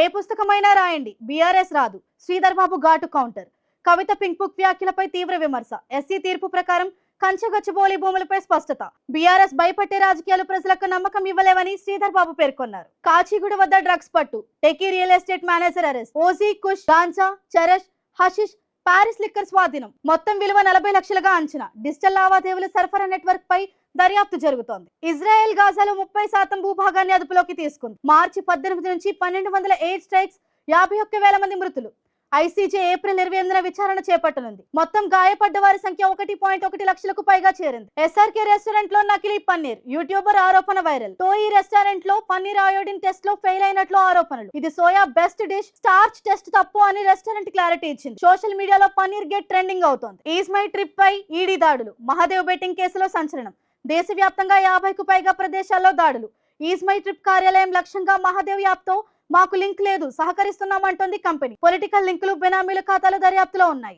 ఏ పుస్తకమైనా రాయండి. బీఆర్ఎస్ రాదు. శ్రీధర్ బాబు ఘాటు కౌంటర్. కవిత పింక్ బుక్ వ్యాఖ్యలపై తీవ్ర విమర్శ. ఎస్సీ తీర్పు ప్రకారం కంచగచ్చుబోలి భూములపై స్పష్టత. బీఆర్ఎస్ భయపట్టే రాజకీయాలు ప్రజలకు నమ్మకం ఇవ్వలేవని శ్రీధర్ బాబు పేర్కొన్నారు. కాచిగూడ వద్ద డ్రగ్స్ పట్టు. Techie real estate manager arrest. OG kush ganja charas hashish Paris liquor స్వాధీనం. మొత్తం విలువ నలభై లక్షలుగా అంచనా. డిజిటల్ లావాదేవీల సరఫరా నెట్వర్క్ పై దర్యాప్తు జరుగుతోంది. ఇజ్రాయెల్ గాజాలో ముప్పై శాతం భూభాగాన్ని అదుపులోకి తీసుకుంది. మార్చి పద్దెనిమిది నుంచి పన్నెండు వందల ఎయిట్ స్ట్రైక్స్ యాభై ఒక్క వేల మంది మృతులు. ఐసీజే ఏప్రిల్ ఇరవై ఎనిమిదిన విచారణ చేపట్టనుంది. మొత్తం గాయపడ్డ వారి సంఖ్య ఒకటి పాయింట్ ఒకటి లక్షలకు పైగా చేరింది. ఎస్ఆర్కే రెస్టారెంట్లో నకిలీ పన్నీర్ యూట్యూబర్ ఆరోపణ వైరల్. టోయి రెస్టారెంట్లో పన్నీర్ అయోడిన్ టెస్ట్లో ఫెయిల్ అయినట్లు ఆరోపణలు. ఇది soya based dish starch test తప్పు అని రెస్టారెంట్ క్లారిటీ ఇచ్చింది. సోషల్ మీడియాలో పన్నీర్ గెట్ ట్రెండింగ్ అవుతోంది. ఈజ్ మై ట్రిప్ పై ఈడీ దాడులు. మహాదేవ్ బెట్టింగ్ కేసులో సంచలనం. దేశవ్యాప్తంగా యాభైకు పైగా ప్రదేశాల్లో దాడులు. ఈజ్ మై ట్రిప్ కార్యాలయం లక్ష్యంగా మహాదేవ్ యాప్తో మాకు లింక్ లేదు సహకరిస్తున్నామంటోంది కంపెనీ. పొలిటికల్ లింకులు బెనామీల ఖాతాలు దర్యాప్తులో ఉన్నాయి.